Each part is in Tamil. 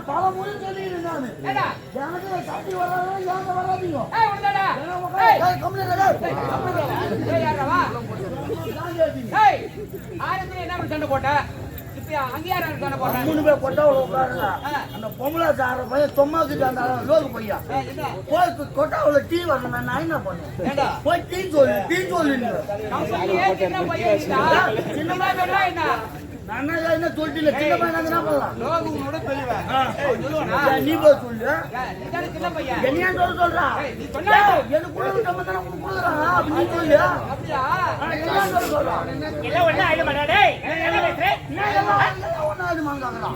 நான் பல முறை சொல்லிக்கிறேன் நானு. எனக்கு சட்டி வராதோ, ஏங்க வராதீங்க. என்ன சண்டை போட்ட? மூணு பேர் கொட்டாவுல உட்காருங்க. ஆ. அந்த பொம்பளை சார பையன் சும்மாக்கிட்டு அந்த லோகு பையன் ஏய், என்ன? போய் கொட்டாவுல டீ வரணும் நான் என்ன போய் டீ சொல்லு டீ என்ன? என்ன என்ன என்ன நீ போய் சொல்லு என்னையா சொல்ல சொல்றா? எனக்கு கூட தானே உனக்கு கொடுக்குறாங்க அப்படி நீ சொல்லு அப்படியா? ஆ, என்னையா சொல்ல சொல்றா? எல்லாம் ஒண்ணா ஆயிட மாட்டா டேய். என்ன பேசுற? என்ன இதெல்லாம் இதெல்லாம் ஒண்ணாவது மங்காங்கடா.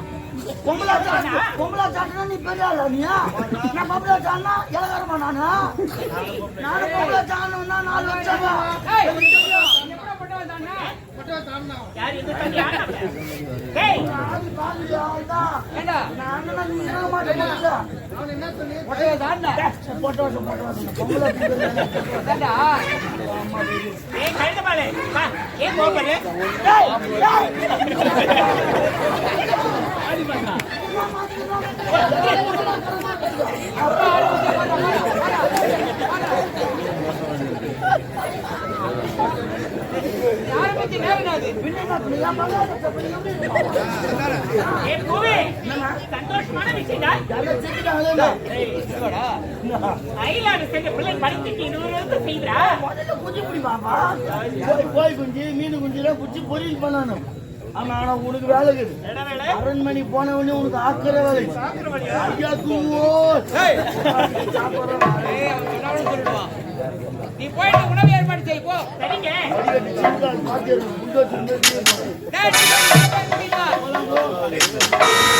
பொம்பளை சாட்டு பொம்பளை சாட்டுனா நீ பெரிய ஆளா நீயா நான் பொம்பளை சாட்டுனா இலகாரமா நானு? நானும் பொம்பளை. சாணுன்னா நாலு லட்சம் ஏய் எனக்கு தெரியும். எப்படா போட்டு செய்தா குஞ்சு குஞ்சு மீன் குஞ்சுலாம் பிடிச்சி பொரியல் பண்ணணும் ஆமா ஆனா உனக்கு வேலை இருக்குது அரண்மனை போன உடனே உனக்கு ஆக்கிற வேலை ஐயா தூவோ நீ போயிட்டு உணவு ஏற்பாடு செய் போ. சரிங்க. அடிக்கடி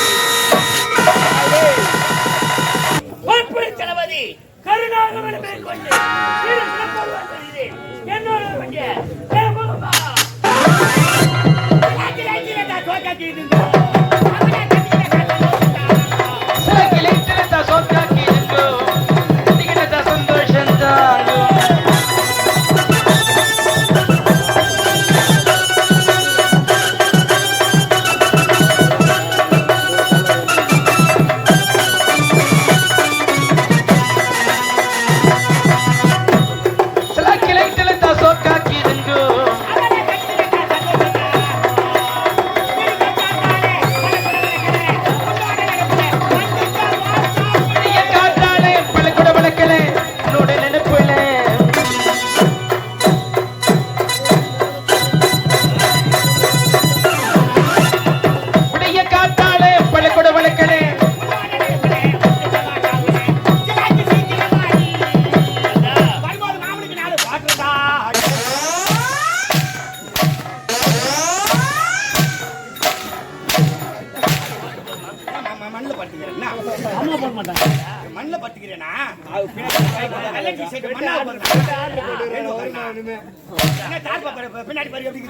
பின்னாடி பாரு எப்படி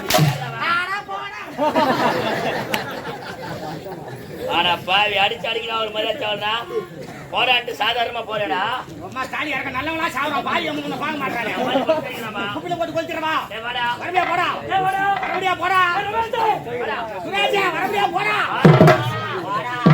ஆனா பாவி அடிச்சு அடிக்கிறா ஒரு மாதிரி அடிச்சவனா போராட்டு சாதாரணமா போறேடா அம்மா தாலி இறக்க நல்லவனா சாவரம் பாய் அம்மா வாங்க மாட்டானே குப்பில போட்டு வாடா. வரம்பியா போடா. வரம்பியா போடா. சுரேஷா வரம்பியா போடா. ஏன்னா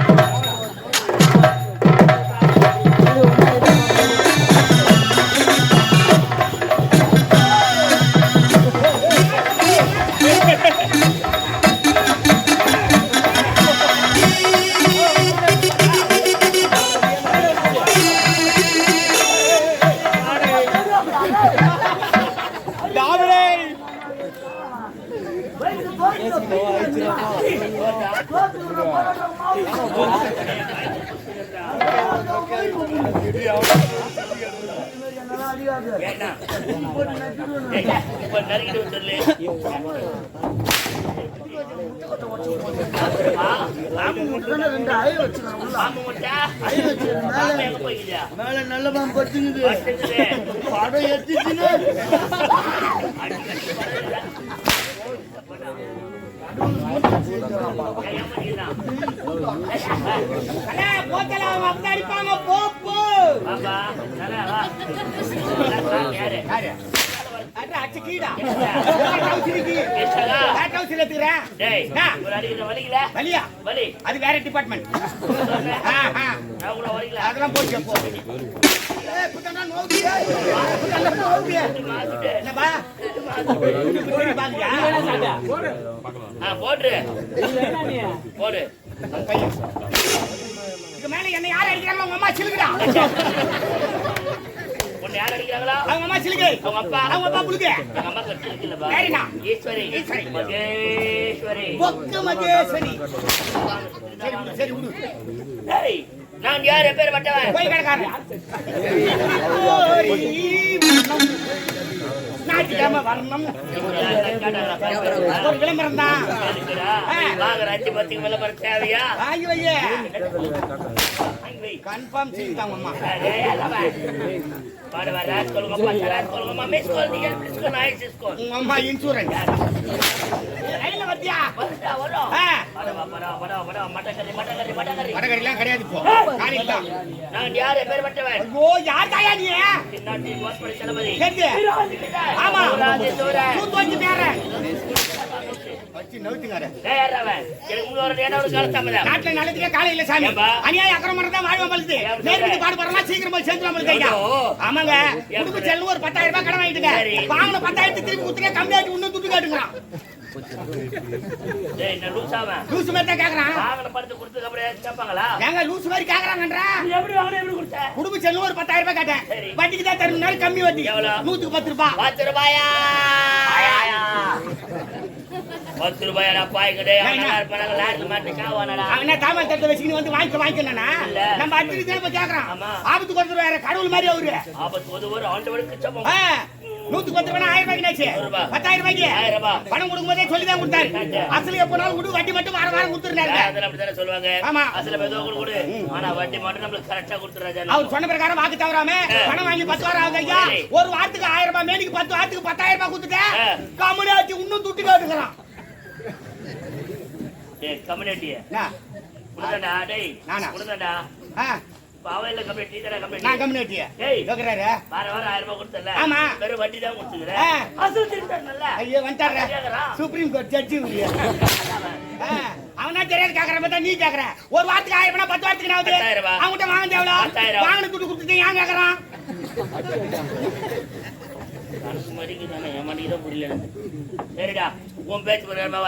மேல நல்ல பாம்பு பத்துங்குது. படம் எத்திச்சுன்னு அடிப்பாங்க அது வேற டிபார்ட்மெண்ட் அதெல்லாம் போச்சு அப்போ ஆ போட்டு போடு இதுக்கு மேல என்ன யார் அடிக்கிறாங்க உங்க அம்மா சிலுக்குடா உன்னை யார் அடிக்கிறாங்களா அவங்க அம்மா சிலுக்கு அவங்க அப்பா அவங்க அப்பா புழுகு எங்க அம்மா கட்டி இருக்குல்லப்பா சரிண்ணா. ஈஸ்வரி ஈஸ்வரி. மகேஸ்வரி மகேஸ்வரி சரி விடு, சரி விடு டேய் நான் யார் பேர் பட்டவன் போய் கிடக்காரு ஞாயிற்றுக்கிழமை வரணும். ஒரு விளம்பரம் தான். அஞ்சு பத்துக்கு மேல தேவையா வாங்கி வையே கன்ஃபார்ம் செய்தாங்க அம்மா அம்மா இன்சூரன்ஸ் வருடா வரும் ஆ. பட பட பட பட மட்டக்கறி மட்டக்கறி மட்டக்கறி. வடகரிலாம் கிடையாது இப்போ. காலையில் நான் யார் பேர் பட்டவன் ஐயோ யார் தாயா நீ? ஆமா. பேர? அநியாய அக்கிரமம் தான் வாழ்வ ஏன் நேர்மைக்கு பாடு போறோம்னா சீக்கிரம் போய் சேர்ந்து நம்மளுக்கு ஐயா ஐயோ. ஆமாங்க. குடும்ப செல்லும் ஒரு பத்தாயிரம் ரூபாய் கடன் வாங்கிட்டுங்க. வாங்கின பத்தாயிரத்து திருப்பி குத்துங்க கம்மியாட்டு இன்னும் துட்டு காட்டுங்கிறான் லூசு மாதிரி தான் கேக்குறான். படத்தை கொடுத்ததுக்கு அப்புறம் ஏதாச்சும் கேட்பாங்களா? ஏங்க லூசு மாதிரி கேக்குறாங்கன்றா? எப்படி வாங்கின எப்படி கொடுத்த? குடும்ப செல்லும் ஒரு பத்தாயிரம் ரூபாய் கேட்டேன். வட்டிக்கு தான் கம்மி வட்டி. எவ்வளவு? நூத்துக்கு பத்து ரூபாய். பத்து ரூபாயா? பத்து ரூபாயடா பாய் கடை ஏன் என்ன? இருப்பாங்க லாரில மாட்டு சாவானடா அவன் என்ன தாமல் தட்டை வச்சுக்கின்னு வந்து வாங்கிக்க வாங்கிக்கணும்னா. நம்ம அடிச்சு தான் இப்ப கேக்குறான். ஆபத்து கடவுள் மாதிரி அவரு. ஆபத்து ஒரு ஒரு ஆண்டவனுக்கு சமம். ஆ, நூத்துக்கு பத்து ரூபாய் ஆயிரம் ரூபாய்க்கு. பத்தாயிரம் ரூபாய்க்கு? ஆயிரம் ரூபாய். பணம் கொடுக்கும்போதே சொல்லி தான் கொடுத்தாரு. அசல் எப்போனாலும் விடு வட்டி மட்டும் வாரம் வாரம் கொடுத்துருந்தாரு அப்படித்தானே சொல்லுவாங்க? ஆமா. அசல ஏதோ கொடு கொடு ஆனா வட்டி மட்டும் நம்மளுக்கு கரெக்டா கொடுத்துறாஜா அவர் சொன்ன பிரகாரம் வாக்கு தவறாம. பணம் வாங்கி பத்து வாரம் ஆகுது ஐயா. ஒரு வாரத்துக்கு ஆயிரம் ரூபாய் மேனிக்கு பத்து வாரத்துக்கு பத்தாயிரம் ரூபாய் கொடுத்துட்டேன் ஆச்சு இன்னும் துட்டு காட்டுக்கிறான். டேய். கம்யூனிட்டிய குடுதண்டா டேய் நானா? பாவையில கம்யூனிட்டி தானே நான் கம்யூனிட்டி கம்முனி ஏய். கேக்குறாரு வார ரூபாய் கொடுத்தல ஆமா. வெறும் வட்டி தான். அசல் திருப்பி ஐயோ. சுப்ரீம் கோர்ட் ஜட்ஜி அவனா தெரியாது கேக்குற பார்த்தா நீ கேக்குற ஒரு வாரத்துக்கு ஆயிரம் ரூபாய் பத்து வாரத்துக்கு. அவன்கிட்ட வாங்க தேவல. வாங்கின துட்டு கொடுத்துட்டு ஏன் கேக்குறான் என் தான் புரியல. சரிடா உன் பேச்சு பிரகாரமா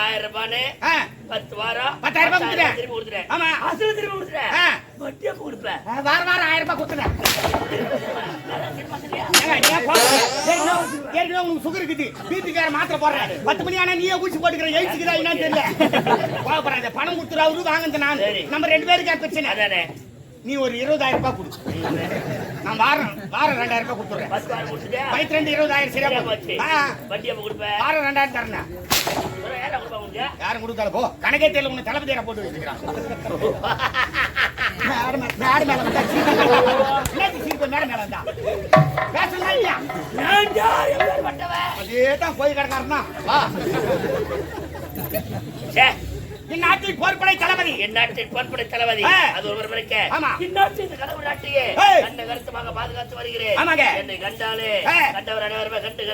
ஆயிரம் ரூபான்னு ஆ, பத்து வாரம். பத்தாயிரம் ரூபாய் கொடுத்துட்டேன். திருப்பி கொடுத்துட்டேன். ஆமா. அசல் திருப்பி கொடுத்துட்டேன். ஆ. வட்டியா கொடுப்பேன். வாரம் வாரம் ஆயிரம் ரூபாய் கொடுத்துறேன்? ஏற்கனவே உங்களுக்கு சுகர் இருக்குது. பிபிக்கார மாத்திரை போடுறேன் பத்து மணி ஆனா நீயே ஊசி போட்டுக்கிற எயிட்ஸுக்கு என்னன்னு தெரியல. பணம் கொடுத்துரு அவரு வாங்குறது நான். நம்ம ரெண்டு பேருக்கு பிரச்சனை. அதானே. நீ ஒரு இருபதாயிரம் ரூபாய் கொடு. நான் வாரம் வாரம் ரெண்டாயிரம் ரூபாய் கொடுத்துறேன். பத்து ரெண்டு இருபதாயிரம் சரியா வாரம் ரெண்டாயிரம் தரேன் யாரும் கொடுத்தாலும் போ. கணக்கே தெரியல உன்னை தளபதியார போட்டு வச்சுக்கிறான் மேடம் மேல- வந்தா சீக்கிரம் மேடம் மேல வந்தா. இல்லையா? அதே தான் போய் கிடக்காருன்னா வா. சே இந்நாட்டில் போர்ப்படை தளபதி என் நாட்டின் பொன்படை தளபதி. அது ஒரு மணிக்கு ஆமா. இந்நாட்டின் இந்த கடவுள் நாட்டையே. கண்ட கருத்துமாக பாதுகாத்து வருகிறேன் ஆமாங்க. என்னை கண்டாலே. கண்டவர் அனைவருமே கண்டு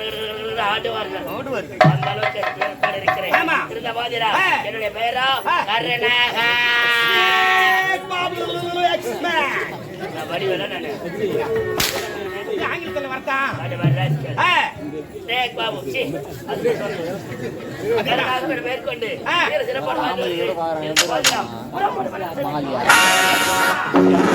ஆடுவார்கள் ஓடுவார் அந்த அளவுக்கு பேர்பாடு இருக்கிறேன் ஆமா. இருந்த பாதிரா ஆ. என்னுடைய பெயரா. கருணாகா எக்ஸ்மேன் நான் நானு ஆங்கிலத்தில் வரத்தான் மேற்கொண்டு. சிறப்பான